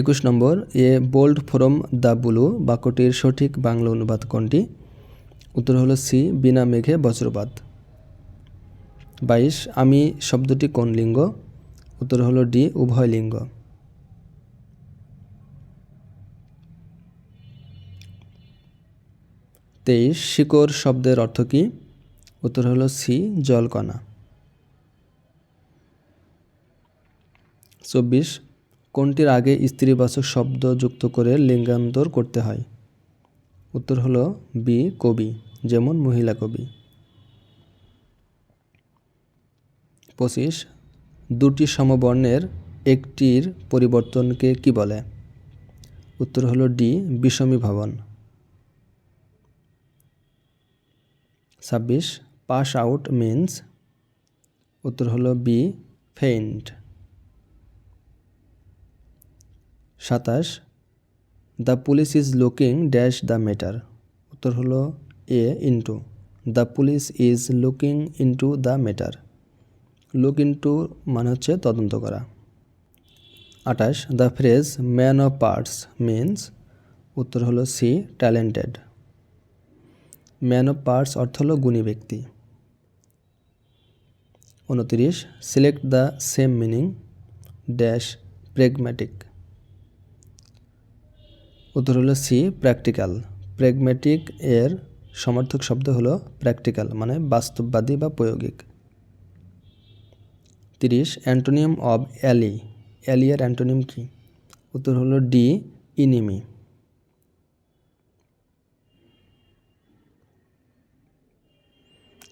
একুশ নম্বর, a bold from the blue, বাক্যটির সঠিক বাংলা অনুবাদ কোনটি? উত্তর হলো সি, বিনা মেঘে বজ্রপাত। বাইশ, আমি শব্দটি কোন লিঙ্গ? উত্তর হলো ডি, উভয় লিঙ্গ। তেইশ, শিকড় শব্দের অর্থ কী? উত্তর হলো সি, জলকণা। চব্বিশ কোনটির আগে স্ত্রীবাচক শব্দ যুক্ত করে লিঙ্গান্তর করতে হয়? উত্তর হলো বি, কবি, যেমন মহিলা কবি। পঁচিশ, দুটি সমবর্ণের একটির পরিবর্তনকে কি বলে? উত্তর হলো ডি, বিষমী ভবন। ছাব্বিশ পাস আউট মিন্স। উত্তর হলো বি, ফেইন্ট। সাতাশ, the police is looking dash the matter. উত্তর হলো A into the police is looking into the matter. Look into মানে হচ্ছে তদন্ত করা। আঠাশ, the phrase man of parts means? উত্তর হলো C, talented. Man of parts অর্থ হলো গুণী ব্যক্তি। উনতিরিশ, select the same meaning dash pragmatic. উত্তর হলো সি প্র্যাকটিক্যাল প্রেগম্যাটিক এর সমর্থক শব্দ হলো প্র্যাকটিক্যাল মানে বাস্তববাদী বা প্রয়োগিক। তিরিশ, অ্যান্টোনিয়াম অব অ্যালি। অ্যালি এর অ্যান্টোনিয়াম কি? উত্তর হলো ডি, ইনিমি।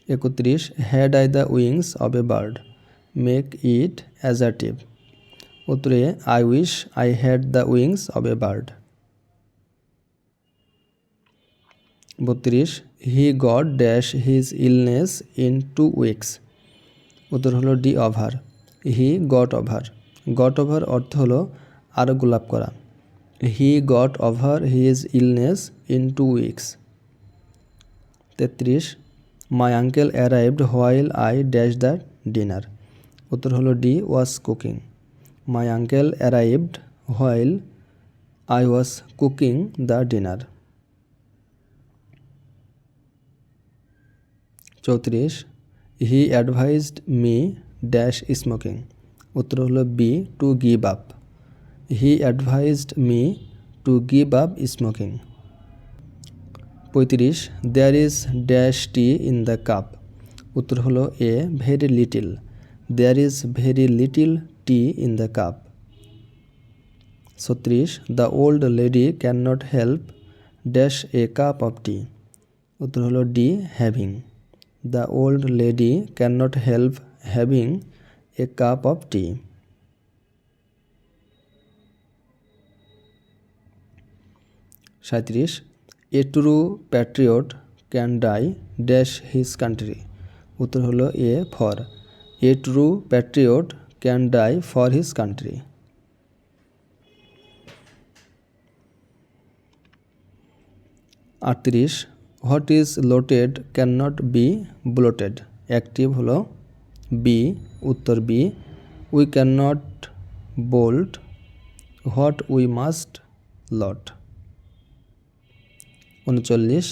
একত্রিশ had I the wings of a bird. Make it as assertive. উত্তরে, I wish I had the wings of a bird. বত্রিশ he got dash his illness in two weeks উত্তর হলো D over he got over got over অর্থ হলো আরোগ্য লাভ করা। He got over his illness in two weeks তেত্রিশ my uncle arrived while I dash the dinner উত্তর হলো D was cooking my uncle arrived while I was cooking the dinner চৌত্রিশ he advised me dash smoking উত্তর হলো B to give up he advised me to give up smoking পঁয়ত্রিশ there is dash tea in the cup উত্তর হলো A very little there is very little tea in the cup ছত্রিশ the old lady can not help dash a cup of tea উত্তর হলো D having the old lady can not help having a cup of tea সাঁত্রিশ a true patriot can die dash his country উত্তর হলো A for a true patriot can die for his country আটত্রিশ what is lotted can not be blotted? Active হলো B, উত্তর B, we can not bolt, what we must lot. উনচল্লিশ,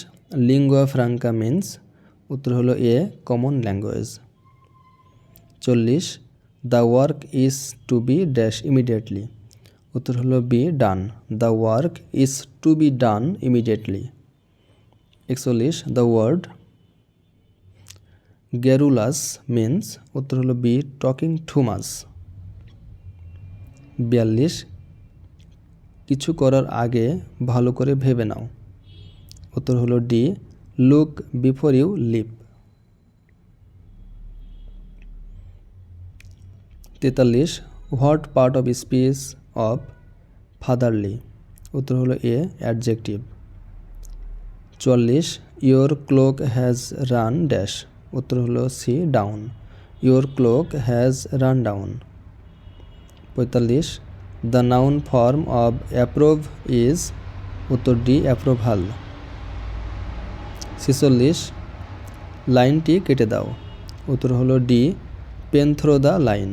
lingua franca means, উত্তর হলো A, common language. চল্লিশ, the work is to be dash immediately, উত্তর হলো B, done. The work is to be done immediately. একচল্লিশ the word garrulous means উত্তর হলো B talking too much বিয়াল্লিশ, কিছু করার আগে ভালো করে ভেবে নাও। উত্তর হলো D look before you leap তেতাল্লিশ what part of speech of fatherly উত্তর হলো এ অ্যাডজেক্টিভ চুয়াল্লিশ your clock has run dash উত্তর হলো C down your clock has run down পঁয়তাল্লিশ the noun form of approve is উত্তর D approval ছেচল্লিশ লাইনটি কেটে দাও উত্তর হলো D pen through the line